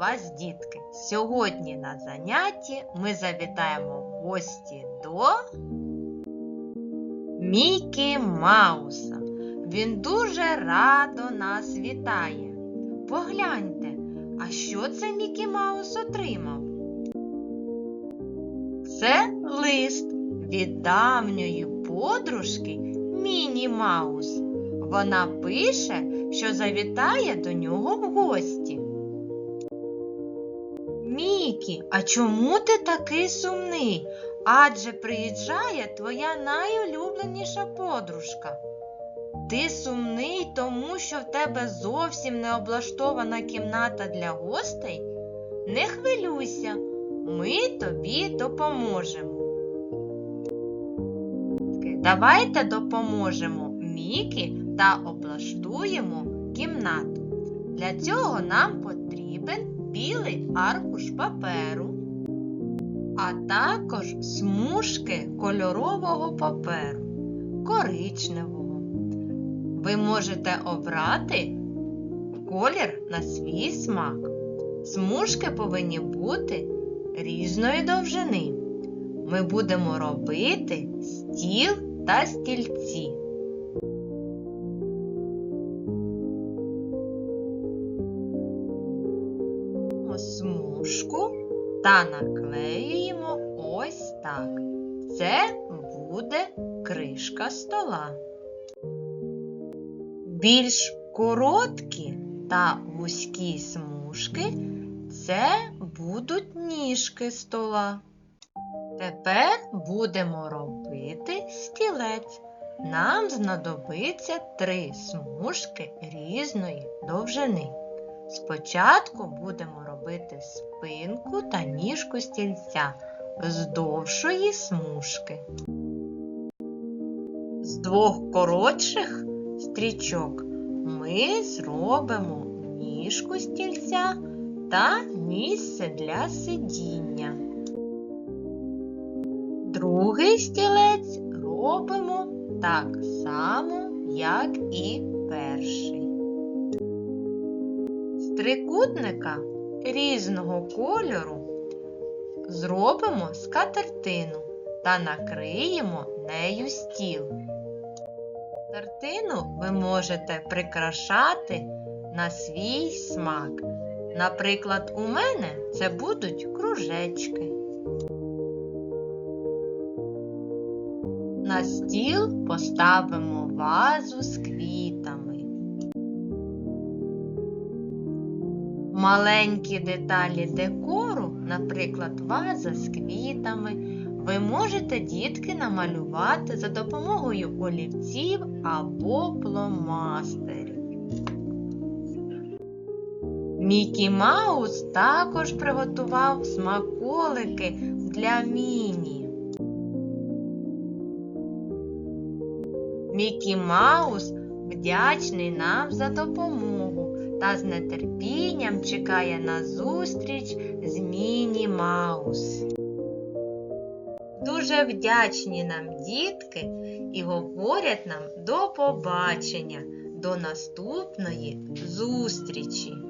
вас, дітки! Сьогодні на занятті ми завітаємо в гості до Мікі Мауса. Він дуже радо нас вітає. Погляньте, а що це Мікі Маус отримав? Це лист від давньої подружки Міні Маус. Вона пише, що завітає до нього в гості. Мікі, а чому ти такий сумний? Адже приїжджає твоя найулюбленіша подружка. Ти сумний, тому що в тебе зовсім не облаштована кімната для гостей? Не хвилюйся, ми тобі допоможемо. Давайте допоможемо Мікі та облаштуємо кімнату. Для цього нам потрібен білий аркуш паперу, а також смужки кольорового паперу, коричневого. Ви можете обрати колір на свій смак. Смужки повинні бути різної довжини. Ми будемо робити стіл та стільці. Та наклеюємо ось так. Це буде кришка стола. Більш короткі та вузькі смужки це будуть ніжки стола. Тепер будемо робити стілець. Нам знадобиться три смужки різної довжини. Спочатку будемо робити спинку та ніжку стільця з довшої смужки. З двох коротших стрічок ми зробимо ніжку стільця та місце для сидіння. Другий стілець робимо так само, як і перший. З трикутника різного кольору зробимо скатертину та накриємо нею стіл. Скатертину ви можете прикрашати на свій смак. Наприклад, у мене це будуть кружечки. На стіл поставимо вазу з Маленькі деталі декору, наприклад, ваза з квітами, ви можете дітки намалювати за допомогою олівців або пломастерів. Мікі Маус також приготував смаколики для міні. Мікі Маус вдячний нам за допомогу та з нетерпінням чекає на зустріч з Міні Маус. Дуже вдячні нам дітки і говорять нам до побачення, до наступної зустрічі!